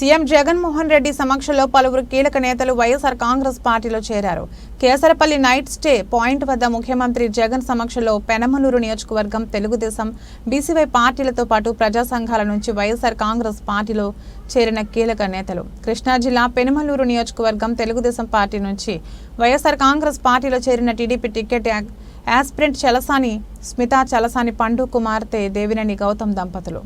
CM Jaganmohan Reddy సమక్షంలో పలువురు కీలక నేతలు వైఎస్ఆర్ కాంగ్రెస్ పార్టీలో చేరారు. కేసరపల్లి నైట్ స్టే పాయింట్ వద్ద ముఖ్యమంత్రి జగన్ సమక్షంలో పెనమలూరు నియోజకవర్గం తెలుగుదేశం బీసీవై పార్టీలతో పాటు ప్రజా సంఘాల నుంచి వైఎస్ఆర్ కాంగ్రెస్ పార్టీలో చేరిన కీలక నేతలు. కృష్ణా జిల్లా పెనమలూరు నియోజకవర్గం తెలుగుదేశం పార్టీ నుంచి వైఎస్ఆర్ కాంగ్రెస్ పార్టీలో చేరిన TDP ticket aspirant Chalasani Smitha Chalasani Pandu కుమార్తె దేవినేని గౌతమ్ దంపతులు.